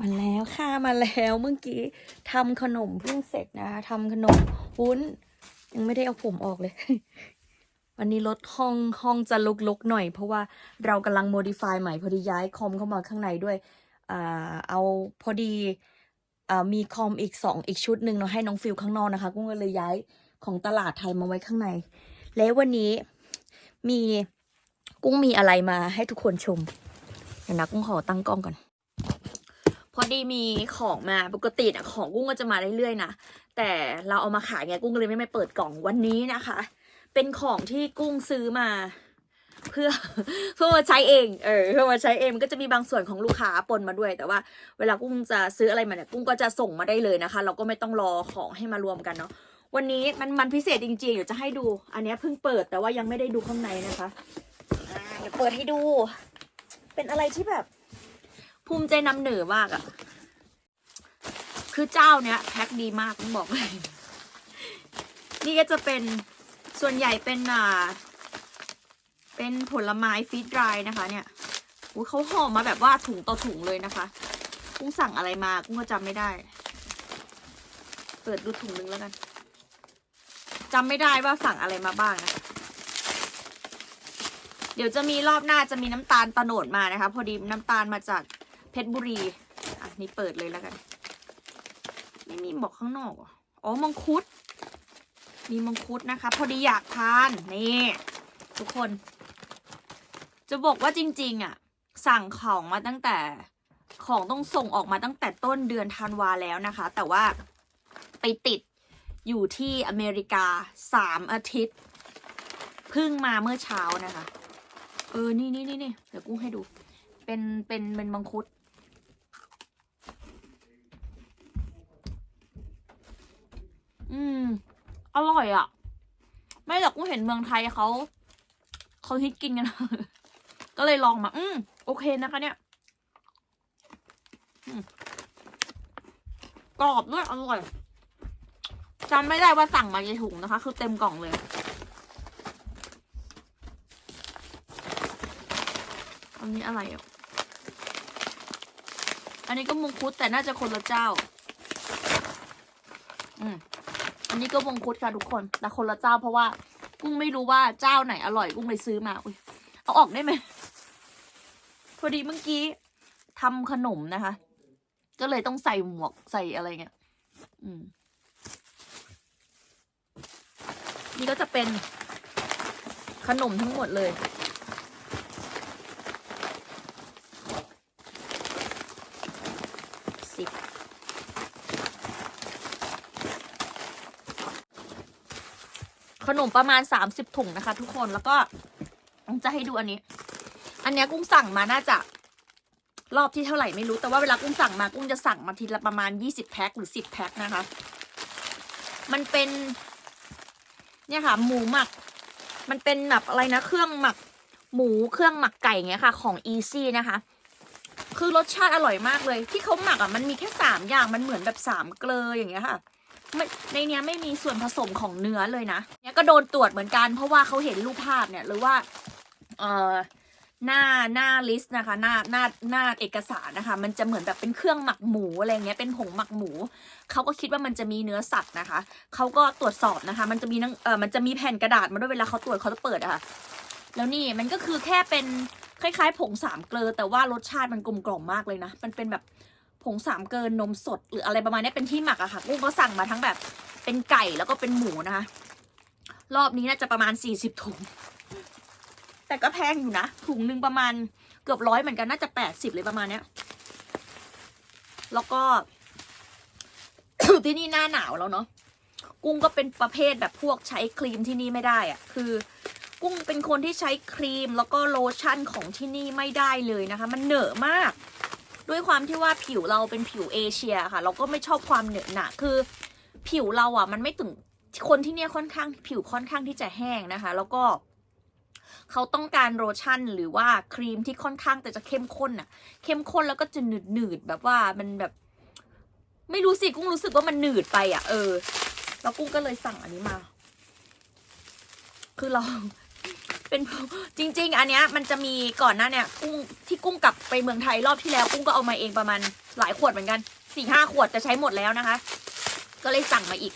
มาแล้วค่ะมาแล้วเมื่อกี้ทำขนมเพิ่งเสร็จนะคะทำขนมวุ้น ยังไม่ได้เอาผมออกเลย วันนี้ลดห้องห้องจะลุกๆหน่อย เพราะว่าเรากำลังโมดิฟายใหม่พอดีย้ายคอมเข้ามาข้างในด้วยอ่าเอาพอดีอ่ามีคอมอีกสองอีกชุดหนึ่งเนาะให้น้องฟิลข้างนอกนะคะกุ้งก็เลยย้ายของตลาดไทยมาไว้ข้างใน แล้ววันนี้มีกุ้งมีอะไรมาให้ทุกคนชมเดี๋ยวนะกุ้งขอตั้งกล้องก่อน อดีมีของมาปกติอะของกุ้งก็จะมาเรื่อยๆนะแต่เราเอามาขายไงกุ้งเลยไม่ไม่เปิดกล่องวันนี้นะคะ เป็นของที่กุ้งซื้อมา เพื่อเพื่อมาใช้เอง เออเพื่อมาใช้เองมันก็จะมีบางส่วนของลูกค้าปนมาด้วย แต่ว่าเวลากุ้งจะซื้ออะไรมาเนี่ยกุ้งก็จะส่งมาได้เลยนะคะ เราก็ไม่ต้องรอของให้มารวมกันเนาะวันนี้มันมันพิเศษจริงๆเดี๋ยวจะให้ดู อันนี้เพิ่งเปิดแต่ว่ายังไม่ได้ดูข้างในนะคะเดี๋ยวเปิดให้ดู เป็นอะไรที่แบบ ภูมิใจนำเหนือมากอะคือเจ้าเนี้ยแพ็คดีมากต้องบอกเลย นี่ก็จะเป็นส่วนใหญ่เป็นอ่า เป็นผลไม้ฟีดดรายนะคะ เนี่ยอุ๊ยเขาห่อมาแบบว่าถุงต่อถุงเลยนะคะ กุ้งสั่งอะไรมากุ้งก็จำไม่ได้ เปิดดูถุงนึงแล้วกันจำไม่ได้ว่าสั่งอะไรมาบ้างนะคะ เดี๋ยวจะมีรอบหน้าจะมีน้ำตาลตะโนดมานะคะ พอดีน้ำตาลมาจาก ชรบุรี อะ นี่เปิดเลยแล้วกัน ไม่มีบอกข้างนอกออ๋อมังคุด มีมังคุดนะคะ พอดีอยากทาน นี่ ทุกคน จะบอกว่าจริง ๆ อะ สั่งของมาตั้งแต่ของต้องส่งออกมาตั้งแต่ต้นเดือนธันวาแล้วนะคะ แต่ว่าไปติดอยู่ที่อเมริกาสามอาทิตย์เพิ่งมาเมื่อเช้านะคะ เออ นี่นี่นี่นี่เดี๋ยวกุ้งให้ดู เป็น เป็น เป็นมังคุด อืม อร่อยอะ่ะ ไม่หรอกกูเห็นเมืองไทยเขาเขาฮิตกินกัน ก็เลยลองมา อืม โอเคนะคะเนี่ยกรอบด้วยอร่อยจำไม่ได้ว่าสั่งมากี่ถุงนะคะ คือเต็มกล่องเลย อันนี้อะไรอะ อันนี้ก็มงคุดแต่น่าจะคนละเจ้า อืม อันนี้ก็มงคุดค่ะทุกคนแต่คนละเจ้าเพราะว่า กุ้งไม่รู้ว่าเจ้าไหนอร่อยกุ้งเลยซื้อมาอุ้ยเอาออกได้ไหมพอดีเมื่อกี้ทำขนมนะคะ ก็เลยต้องใส่หมวกใส่อะไรเงี้ยอืม นี่ก็จะเป็นขนมทั้งหมดเลย สิบ ขนมประมาณสามสิบถุงนะคะ ทุกคนแล้วก็จะให้ดูอันนี้ อันนี้กุ้งสั่งมาน่าจะรอบที่เท่าไหร่ไม่รู้แต่ว่าเวลากุ้งสั่งมากุ้งจะสั่งมาทีละประมาณยี่สิบแพ็คหรือสิบแพ็คนะคะ มันเป็นเนี่ยค่ะ หมูหมัก มันเป็นแบบอะไรนะ เครื่องหมักหมูเครื่องหมักไก่เงี้ยค่ะ ของ Easy นะคะ คือรสชาติอร่อยมากเลย ที่เขาหมักอะมันมีแค่สามอย่างมันเหมือนแบบสามเกลออย่างเงี้ยค่ะ ไม่ในเนี้ยไม่มีส่วนผสมของเนื้อเลยนะเนี้ยก็โดนตรวจเหมือนกันเพราะว่าเขาเห็นรูปภาพเนี่ยหรือว่าเอ่อหน้าหน้าลิสต์นะคะหน้าหน้าหน้าเอกสารนะคะ มันจะเหมือนแบบเป็นเครื่องหมักหมูอะไรเงี้ยเป็นผงหมักหมูเขาก็คิดว่ามันจะมีเนื้อสัตว์นะคะเขาก็ตรวจสอบนะคะ มันจะมีนังเออมันจะมีแผ่นกระดาษมาด้วยเวลาเขาตรวจเขาจะเปิดอะค่ะแล้วนี่มันก็คือแค่เป็นคล้ายๆ ผงสามเกลือแต่ว่ารสชาติมันกลมกล่อมมากเลยนะ มันเป็นแบบ ผงสามเกลอนมสด หรืออะไรประมาณนี้เป็นที่หมักอะค่ะกุ้งก็สั่งมาทั้งแบบเป็นไก่แล้วก็เป็นหมูนะคะ รอบนี้น่าจะประมาณสี่สิบถุง แต่ก็แพงอยู่นะ ถุงหนึ่งประมาณเกือบร้อยเหมือนกันน่าจะแปดสิบเลยประมาณเนี้ย แล้วก็ที่นี่หน้าหนาวแล้วเนาะกุ้งก็เป็นประเภทแบบพวกใช้ครีมที่นี่ไม่ได้อะคือ กุ้งเป็นคนที่ใช้ครีมแล้วก็โลชั่นของที่นี่ไม่ได้เลยนะคะ มันเหนอะมาก ด้วยความที่ว่าผิวเราเป็นผิวเอเชียค่ะ เราก็ไม่ชอบความเหนอะหนะคือ ผิวเราอะมันไม่ถึงคนที่เนี่ยค่อนข้างผิวค่อนข้างที่จะแห้งนะคะ แล้วก็เขาต้องการโลชั่นหรือว่าครีมที่ค่อนข้างแต่จะเข้มข้นอะเข้มข้นแล้วก็จะหนืดหนืดแบบว่ามันแบบ ไม่รู้สิกุ้งรู้สึกว่ามันหนืดไปอะเออ แล้วกุ้งก็เลยสั่งอันนี้มา คือเรา เป็นจริง ๆ อันเนี้ยมันจะมีก่อนหน้าเนี่ยกุ้งที่กุ้งกลับไปเมืองไทยรอบที่แล้วกุ้งก็เอามาเองประมาณหลายขวดเหมือนกันสี่ห้าขวดจะใช้หมดแล้วนะคะ ก็เลยสั่งมาอีก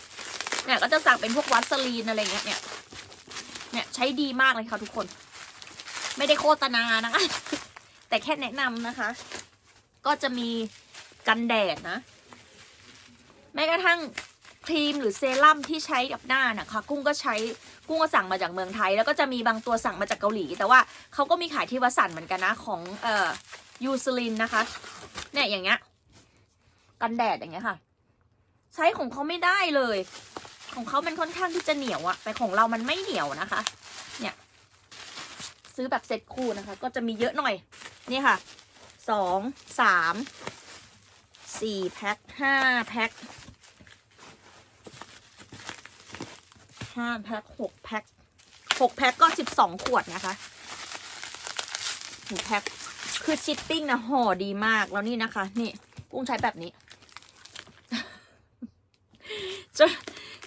เนี่ยก็จะสั่งเป็นพวกวัสลีนอะไรเงี้ยเนี่ยเนี่ยใช้ดีมากเลยค่ะทุกคน ไม่ได้โฆษณานะคะ แต่แค่แนะนำนะคะ ก็จะมีกันแดดนะ แม้กระทั่งครีมหรือเซรั่มที่ใช้กับหน้านะคะกุ้งก็ใช้ กุ้งก็สั่งมาจากเมืองไทย แล้วก็จะมีบางตัวสั่งมาจากเกาหลี แต่ว่าเขาก็มีขายที่วัสันเหมือนกันนะของเอ่อยูซลินนะคะ เนี่ยอย่างเงี้ย กันแดดอย่างเงี้ยค่ะ ใช้ของเขาไม่ได้เลย ของเขามันค่อนข้างที่จะเหนียวอะแต่ของเรามันไม่เหนียวนะคะ เนี่ย ซื้อแบบเซ็ตคู่นะคะ ก็จะมีเยอะหน่อย นี่ค่ะสองสามสี่แพ็คห้าแพ็ค ห้าแพ็คหกแพ็คหกแพ็คก็สิบสองขวดนะคะหกแพ็คคือชิปปิ้งนะห่อดีมากแล้วนี่นะคะ นี่กุ้งใช้แบบนี้จน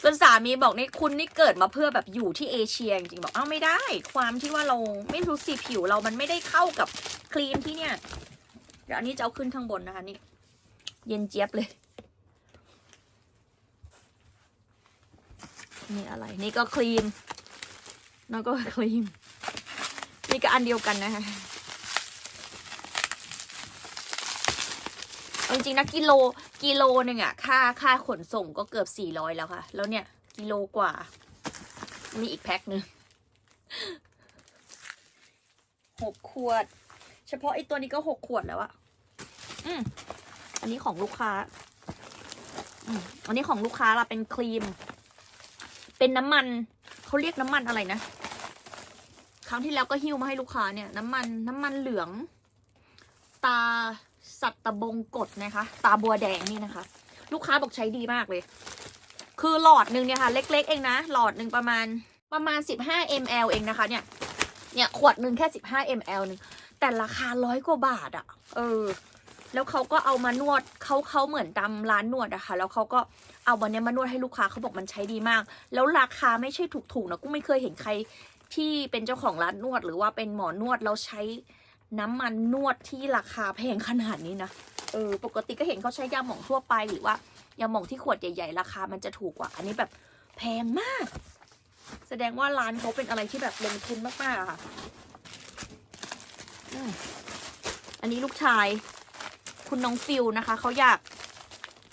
จนสามีบอกนี่คุณนี่เกิดมาเพื่อแบบอยู่ที่เอเชียจริงบอกเอ้าไม่ได้ ความที่ว่าเราไม่รู้สีผิวเรามันไม่ได้เข้ากับครีมที่เนี่ย เดี๋ยวอันนี้จะเอาขึ้นข้างบนนะคะนี่ เย็นเจี๊ยบเลย นี่อะไร นี่ก็ครีมนั่นก็ครีม นี่ก็อันเดียวกันนะคะจริงๆนะกิโลกิโลหนึ่งอะค่าค่าขนส่งก็เกือบสี่ร้อยแล้วค่ะ แล้วเนี่ย กิโลกว่า มีอีกแพ็คหนึ่งหกขวด เฉพาะไอ้ตัวนี้ก็หกขวดแล้วอะอืมอันนี้ของลูกค้า อืมอันนี้ของลูกค้าละเป็นครีม เป็นน้ำมันเขาเรียกน้ำมันอะไรนะ ครั้งที่แล้วก็หิ้วมาให้ลูกค้าเนี่ย น้ำมันน้ำมันเหลือง ตาสัตตบงกฎนะคะ ตาบัวแดงนี่นะคะ ลูกค้าบอกใช้ดีมากเลย คือหลอดหนึ่งเนี่ยค่ะ เล็ก ๆ เองนะ หลอดหนึ่งประมาณประมาณสิบห้า ml เองนะคะ เนี่ย เนี่ยขวดหนึ่งแค่สิบห้า ml หนึ่งแต่ราคาร้อยกว่าบาทอะ เออ แล้วเขาก็เอามานวดเขาเขาเหมือนตามร้านนวดอะค่ะ แล้วเขาก็เอาวันนี้มานวดให้ลูกค้าเขาบอกมันใช้ดีมาก แล้วราคาไม่ใช่ถูกๆนะกูไม่เคยเห็นใครที่เป็นเจ้าของร้านนวด หรือว่าเป็นหมอนวดแล้วใช้น้ำมันนวดที่ราคาแพงขนาดนี้นะเออปกติก็เห็นเขาใช้ยาหม่องทั่วไปหรือว่ายาหม่องที่ขวดใหญ่ๆ ราคามันจะถูกกว่า อันนี้แบบแพงมาก แสดงว่าร้านเขาเป็นอะไรที่แบบลงทุนมากๆค่ะอันนี้ลูกชาย คุณน้องฟิลนะคะ เขาอยาก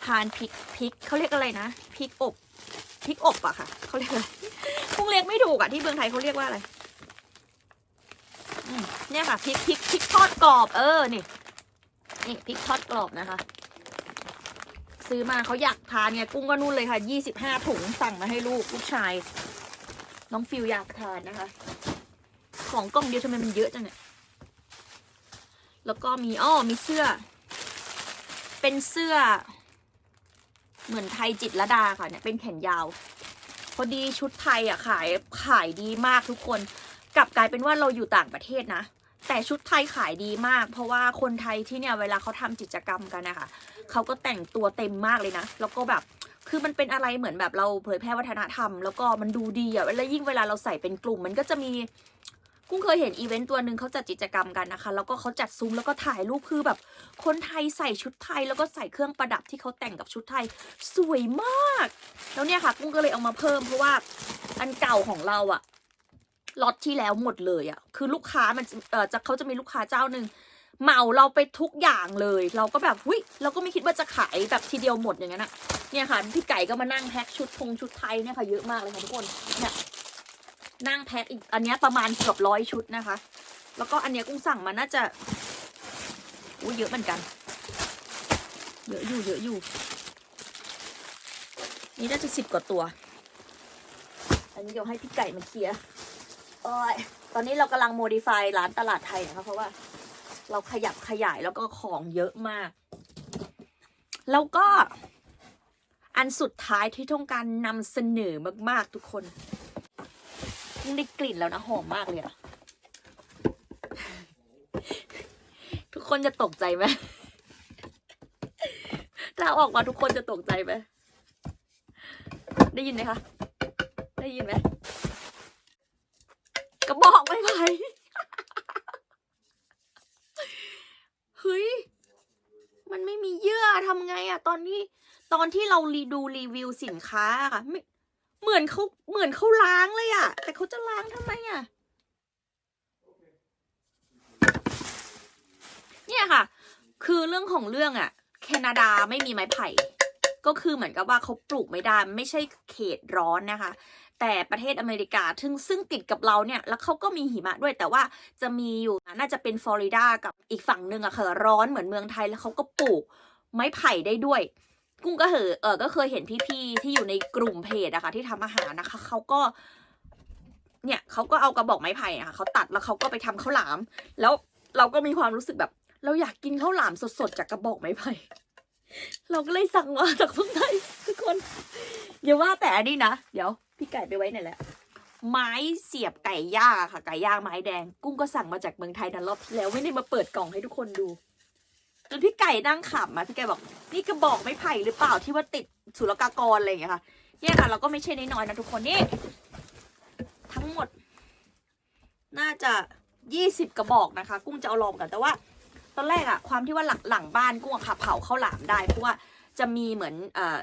ทานพริกพริกเขาเรียกอะไรนะพริกอบพริกอบอะค่ะเขาเรียกอะไรคงเรียกไม่ถูกอะที่เมืองไทยเขาเรียกว่าอะไรเนี่ยค่ะพริกพริกพริกทอดกรอบ เออนี่นี่พริกทอดกรอบนะคะ ซื้อมาเขาอยากทานไงกุ้งก็นู่นเลยค่ะยี่สิบห้าถุงสั่งมาให้ลูกลูกชาย น้องฟิลอยากทานนะคะ ของกล่องเดียวทำไมมันเยอะจังเนี่ยแล้วก็มีอ้อมีเสื้อ เป็นเสื้อ เหมือนไทยจิตรดาค่ะเนี่ยเป็นแขนยาว พอดีชุดไทยอะขายขายดีมากทุกคน กลับกลายเป็นว่าเราอยู่ต่างประเทศนะแต่ชุดไทยขายดีมาก เพราะว่าคนไทยที่เนี่ยเวลาเขาทำกิจกรรมกันนะคะเขาก็แต่งตัวเต็มมากเลยนะ แล้วก็แบบคือมันเป็นอะไรเหมือนแบบเราเผยแพร่วัฒนธรรม แล้วก็มันดูดีอะแล้วยิ่งเวลาเราใส่เป็นกลุ่ม มันก็จะมี กุ้งเคยเห็นอีเวนต์ตัวหนึ่งเขาจัดกิจกรรมกันนะคะ แล้วก็เขาจัดซุ้มแล้วก็ถ่ายรูปคือแบบ คนไทยใส่ชุดไทยแล้วก็ใส่เครื่องประดับที่เขาแต่งกับชุดไทยสวยมาก แล้วเนี่ยค่ะ กุ้งก็เลยเอามาเพิ่มเพราะว่าอันเก่าของเราอะล็อตที่แล้วหมดเลยอะคือลูกค้ามันเออจะเขาจะมีลูกค้าเจ้าหนึ่งเหมาเราไปทุกอย่างเลย เราก็แบบหุ้ยเราก็ไม่คิดว่าจะขายแบบทีเดียวหมดอย่างนั้นอะเนี่ยค่ะพี่ไก่ก็มานั่งแพ็คชุดทงชุดไทยเนี่ยค่ะเยอะมากเลยค่ะทุกคนเนี่ย นั่งแพ็คอีกอันนี้ประมาณเกือบร้อยชุดนะคะ แล้วก็อันเนี้ยกุ้งสั่งมาน่าจะอู้เยอะเหมือนกัน เยอะอยู่เยอะอยู่ นี่น่าจะสิบกว่าตัว อันนี้เดี๋ยวให้พี่ไก่มาเคลียร์โอ้ยตอนนี้เรากำลังโมดิฟายร้านตลาดไทยนะคะเพราะว่า เราขยับขยายแล้วก็ของเยอะมาก แล้วก็อันสุดท้ายที่ต้องการนำเสนอมาก ๆ ทุกคน พิ่งได้กลิ่นแล้วนะหอมมากเลยอะทุกคนจะตกใจไหมถ้าออกมาทุกคนจะตกใจไหมได้ยินไหมคะ ได้ยินไหมกระบอกไม่ไหวเฮ้ย มันไม่มีเยื่อทำไงอะตอนนี้ตอนที่เรารีดูรีวิวสินค้าอะค่ะไม่ เหมือนเขาเหมือนเขาล้างเลยอะแต่เขาจะล้างทำไมอะเนี่ยค่ะ คือเรื่องของเรื่องอะแคนาดาไม่มีไม้ไผ่ ก็คือเหมือนกับว่าเขาปลูกไม่ได้ไม่ใช่เขตร้อนนะคะ แต่ประเทศอเมริกาซึ่งซึ่งติดกับเราเนี่ย แล้วเขาก็มีหิมะด้วยแต่ว่าจะมีอยู่น่าจะเป็นฟลอริดากับอีกฝั่งหนึ่งอะค่ะร้อนเหมือนเมืองไทยแล้วเขาก็ปลูกไม้ไผ่ได้ด้วย กุ้งก็เหอะเออก็เคยเห็นพี่ๆที่อยู่ในกลุ่มเพจอะค่ะที่ทำอาหารนะคะเขาก็ เนี่ยเขาก็เอากระบอกไม้ไผ่อะค่ะเขาตัดแล้วเขาก็ไปทำข้าวหลาม แล้วเราก็มีความรู้สึกแบบ เราอยากกินข้าวหลามสดๆจากกระบอกไม้ไผ่เราก็เลยสั่งมาจากเมืองไทยทุกคนอย่าว่าแต่อันนี้นะเดี๋ยว พี่ไก่ไปไว้ไหนแหละไม้เสียบไก่ย่างค่ะไก่ย่างไม้แดง กุ้งก็สั่งมาจากเมืองไทยนะรอบที่แล้วไม่ได้มาเปิดกล่องให้ทุกคนดู จนพี่ไก่นั่งขำอะพี่ไก่บอก นี่กระบอกไม้ไผ่หรือเปล่าที่ว่าติดศุลกากรอะไรอย่างเงี้ยค่ะเนี่ยค่ะ เราก็ไม่ใช่น้อยๆนะทุกคนนี่ ทั้งหมด น่าจะยี่สิบกระบอกนะคะ กุ้งจะเอาลองกันแต่ว่า ตอนแรกอะความที่ว่าหลังหลังบ้านกุ้งอะค่ะ เผาข้าวหลามได้เพราะว่าจะมีเหมือนเอ่อ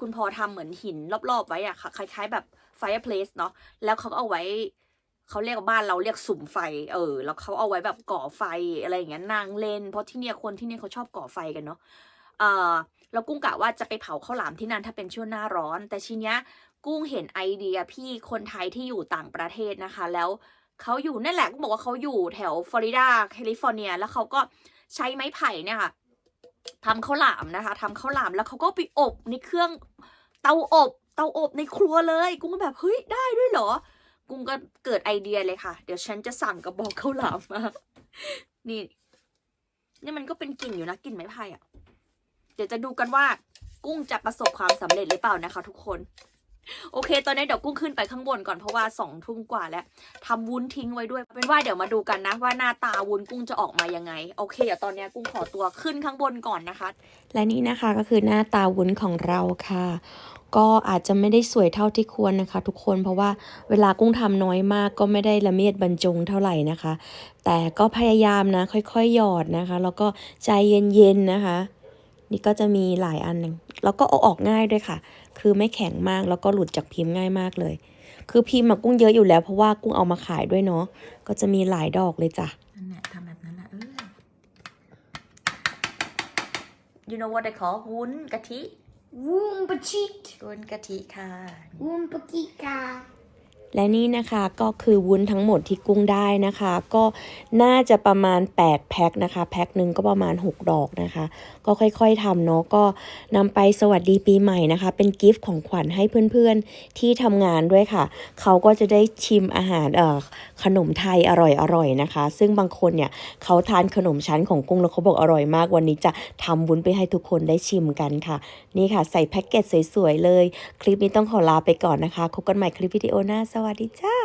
คุณพอทำเหมือนหินรอบๆไว้อะค่ะ คล้าย ๆ แบบ fireplace เนาะแล้วเขาก็เอาไว้ เขาเรียกบ้านเราเรียกสุ่มไฟ เออ แล้วเขาเอาไว้แบบก่อไฟอะไรอย่างเงี้ยนางเล่น เพราะที่เนี่ยคนที่เนี่ยเขาชอบก่อไฟกันเนาะเออแล้วกุ้งกะว่าจะไปเผาข้าวหลามที่นั่นถ้าเป็นช่วงหน้าร้อน แต่ทีเนี้ยกุ้งเห็นไอเดียพี่คนไทยที่อยู่ต่างประเทศนะคะ แล้วเขาอยู่นั่นแหละกุ้งบอกว่าเขาอยู่แถวฟลอริดาแคลิฟอร์เนีย แล้วเขาก็ใช้ไม้ไผ่เนี่ยค่ะทำข้าวหลามนะคะทำข้าวหลามแล้วเขาก็ไปอบในเครื่องเตาอบเตาอบในครัวเลย กุ้งก็แบบเฮ้ยได้ด้วยเหรอ กุ้งก็เกิดไอเดียเลยค่ะ เดี๋ยวฉันจะสั่งกระบอกข้าวหลามมา นี่ นี่มันก็เป็นกลิ่นอยู่นะกลิ่นไม้ไผ่อะเดี๋ยวจะดูกันว่ากุ้งจะประสบความสำเร็จหรือเปล่านะคะ ทุกคน โอเค ตอนนี้เดี๋ยวกุ้งขึ้นไปข้างบนก่อนเพราะว่าสองทุ่มกว่าแล้วทำวุ้นทิ้งไว้ด้วย เป็นว่าเดี๋ยวมาดูกันนะว่าหน้าตาวุ้นกุ้งจะออกมายังไง โอเค เดี๋ยวตอนนี้กุ้งขอตัวขึ้นข้างบนก่อนนะคะ และนี่นะคะก็คือหน้าตาวุ้นของเราค่ะ ก็อาจจะไม่ได้สวยเท่าที่ควรนะคะ ทุกคนเพราะว่าเวลากุ้งทำน้อยมาก ก็ไม่ได้ละเมียดบรรจงเท่าไหร่นะคะ แต่ก็พยายามนะ ค่อยๆหยอดนะคะ แล้วก็ใจเย็นๆนะคะ นี่ก็จะมีหลายอันนึงแล้วก็เอาออกง่ายด้วยค่ะ คือไม่แข็งมากแล้วก็หลุดจากพิมพ์ง่ายมากเลย คือพิมพ์มากุ้งเยอะอยู่แล้วเพราะว่ากุ้งเอามาขายด้วยเนาะก็จะมีหลายดอกเลยจ้ะนั่นแหละทำแบบนั้นแหละเออ you know what they call วุ้นกะทิ Woompachit. วุ้นกะทิค่ะ Woompakika. และนี่นะคะก็คือวุ้นทั้งหมดที่กุ้งได้นะคะ ก็น่าจะประมาณ 8 แพ็คนะคะแพ็คหนึ่งก็ประมาณ 6 ดอกนะคะ ก็ค่อยๆทำเนาะก็นำไปสวัสดีปีใหม่นะคะ เป็นกิฟต์ของขวัญให้เพื่อนๆที่ทำงานด้วยค่ะ เขาก็จะได้ชิมอาหารเอ่อขนมไทยอร่อยๆนะคะ ซึ่งบางคนเนี่ยเขาทานขนมชั้นของกุ้งแล้วเขาบอกอร่อยมาก วันนี้จะทำวุ้นไปให้ทุกคนได้ชิมกันค่ะ นี่ค่ะใส่แพ็กเกจสวยๆเลย คลิปนี้ต้องขอลาไปก่อนนะคะพบกันใหม่คลิปวิดีโอหน้าสวัสดีจ้า